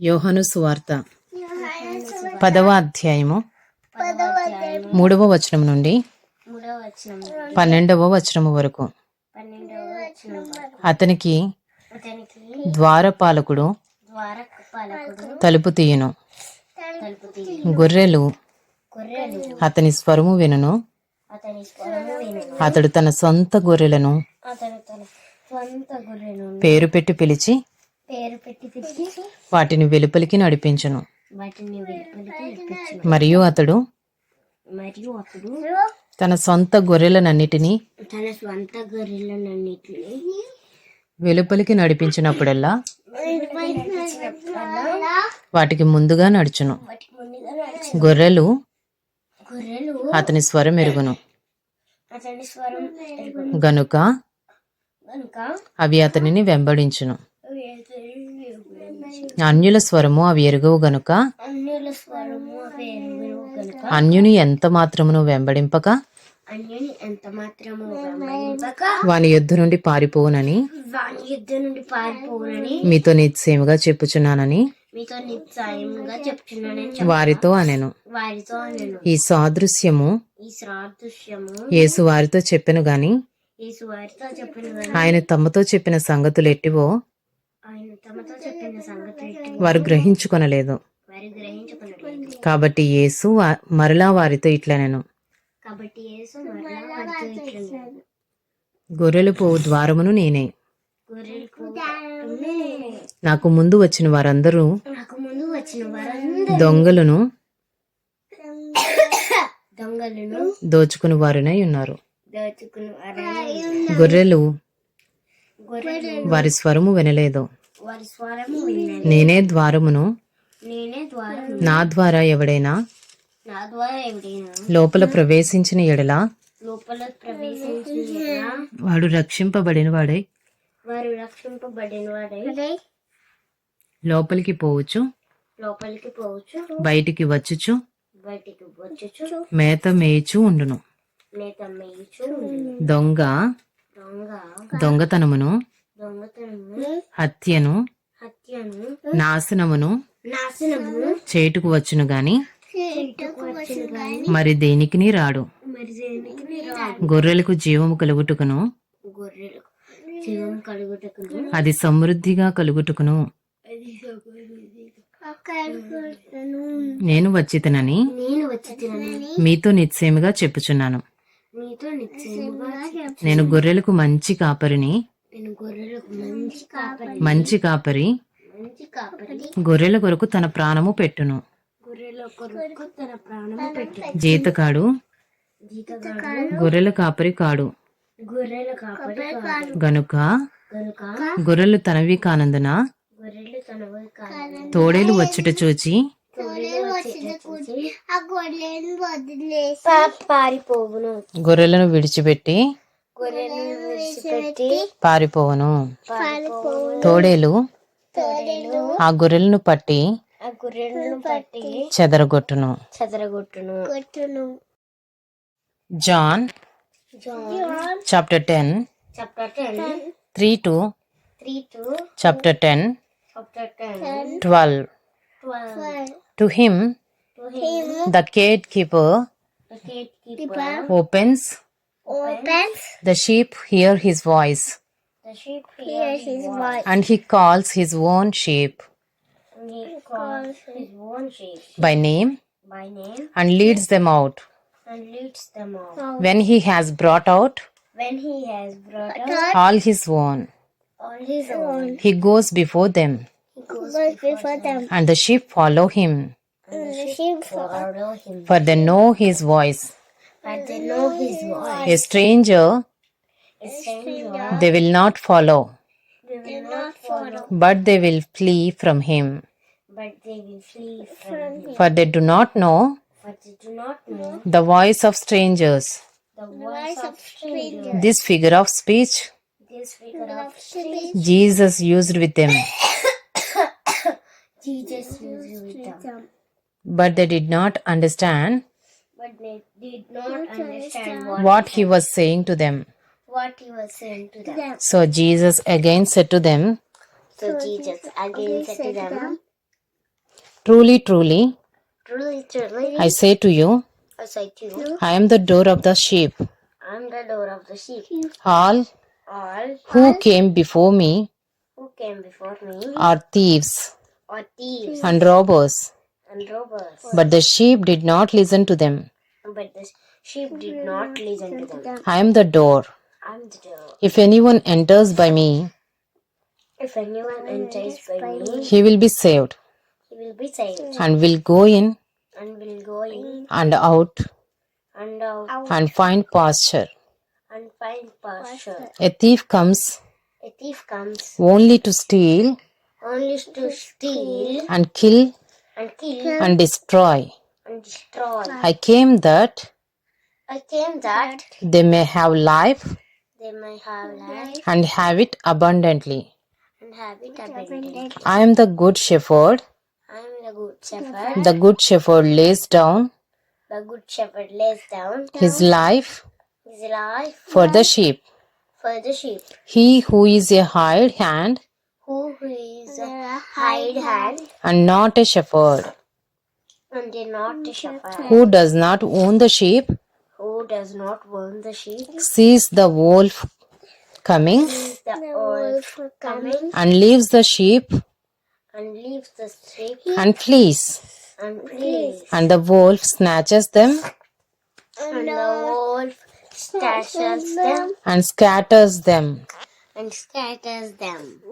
యోహను సువార్త. పదవ అధ్యాయము. మూడవ వచనం నుండి పన్నెండవ వచనము వరకు. అతనికి అతనికి ద్వారపాలకుడు ద్వార పాలకుడు తలుపు తీయును. గొర్రెలు గొర్రెలు అతని స్వరము వినును. అతని స్వరము వినును అతడు తన సొంత గొర్రెలను పేరు పెట్టి పిలిచి పేరు పెట్టి పిలిచి వాటిని వెలుపలికి నడిపించును. వాటిని వెలుపలికి ఇప్పించు మరియు అతడు మరియు అతడు తన సొంత గొర్రెలనన్నిటినీ తన స్వంత గొర్రెలన్నిటిని వెలుపలికి నడిపించినప్పుడల్లా వాటికి ముందుగా నడుచును. గొర్రెలు అతని స్వరం ఎరుగును. గనుక అవి అతనిని వెంబడించును. అన్యుల స్వరము అవి ఎరుగవు గనుక? అన్యుని ఎంత మాత్రమును వెంబడింపక? వాని యుద్ధ నుండి పారిపోవునని? మీతో నిశ్చయముగా చెప్పుచున్నానని? వారితో అనెను. ఈ సాదృశ్యము యేసు వారితో చెప్పెను గాని? ఆయన తమతో చెప్పిన సంగతులు ఎట్టివో తమతో చెప్పిన సంగతి ఎట్టి వారు గ్రహించుకొనలేదు. కాబట్టి యేసు మరలా వారితో ఇట్లనెను. కాబట్టి యేసు మరలా వారితో ఇట్లా గొర్రెలు పోవు ద్వారమును నేనే. నేనే. నాకు ముందు వచ్చిన వారందరూ దొంగలను దోచుకుని వారునై ఉన్నారు. గొర్రెలు వారి స్వరము వినలేదు. నేనే ద్వారమును నా ద్వారా ఎవడైనా నా ద్వారా ఎవడైనా లోపల ప్రవేశించిన ఎడల లోపల ప్రవేశించిన వాడు రక్షింపబడిన వాడై వారు రక్షింపబడిన వాడై లోపలికి పోవచ్చు లోపలికి పోవచ్చు బయటికి వచ్చుచు బయటికి వచ్చుచు మేత మేయిచు ఉండును. మేత మేయుచు ఉండును. దొంగ దొంగ దొంగతనమును దొంగతనము హత్యను నాశనమును నాశనము చేటుకు వచ్చును గాని మరి దేనికిని రాడు? గొర్రెలకు జీవము కలుగుటకును? అది సమృద్ధిగా కలుగుటకును? నేను వచ్చితనని నేను వచ్చి తినని మీతో నిశ్చయముగా చెప్పుచున్నాను. నేను గొర్రెలకు మంచి కాపరిని మంచి కాపరి. మంచి కాపరి. మంచి కాపరి. గొర్రెల కొరకు తన ప్రాణము పెట్టును. గొర్రెల కొరకు తన ప్రాణము పెట్టి జీతకాడు. గొర్రెల కాపరి కాడు. గనుక గొర్రెలు తనవి కానందున తోడేలు వచ్చుట చూచి గొర్రెలను విడిచిపెట్టి పారిపోవను. పారిపోవును. తోడేలు తోడేలు ఆ గొర్రెలను పట్టి ఆ గొర్రెలను పట్టి చెదరగొట్టును. చెదరగొట్టును. కొట్టును. John chapter ten. Three two chapter ten. Twelve. To him to him. The gate keeper opens opens. The sheep hear his voice. The sheep hears his voice. and he calls his own sheep. And he calls his own sheep. By name. By name. And leads them out. And leads them out. when he has brought out. When he has brought out all his own. All his own, he goes before them. He goes before them, and the sheep follow him. And the sheep follow him. for they know his voice But they know his voice. a stranger A stranger, they will not follow they will not follow, but they will flee from him but they will flee from him. for they do not know But they do not know the voice of strangers the voice of strangers. this figure of speech This figure of speech Jesus used with them, Jesus used with them. but they did not understand But they did not understand what, what he was saying to them. what he was saying to them. So Jesus again said to them, So Jesus again said to them, Truly, truly, Truly, truly, I say to you, I say to you, I am the door of the sheep. I am the door of the sheep. All All who came before me who came before me are thieves are thieves and robbers, and robbers, but the sheep did not listen to them. But the sheep did not listen to them. I am the door. I am the door. If anyone enters by me, If anyone enters by me, he will be saved he will be saved and will go in and will go in and out and out and find pasture. and find pasture. A thief comes A thief comes only to steal only to steal and kill and kill and destroy. And destroy. I came that I came that they may have life they may have life and have it abundantly. and have it abundantly. I am the good shepherd. I am the good shepherd. The good shepherd lays down The good shepherd lays down his life his life for the sheep. for the sheep. He who is a hired hand Who is a hired hand and not a shepherd, and is not a shepherd. who does not own the sheep, Who does not own the sheep sees the wolf coming is the wolf coming and leaves the sheep and leaves the sheep and flees. and flees. And the wolf snatches them And the wolf snatches them and scatters them. and scatters them.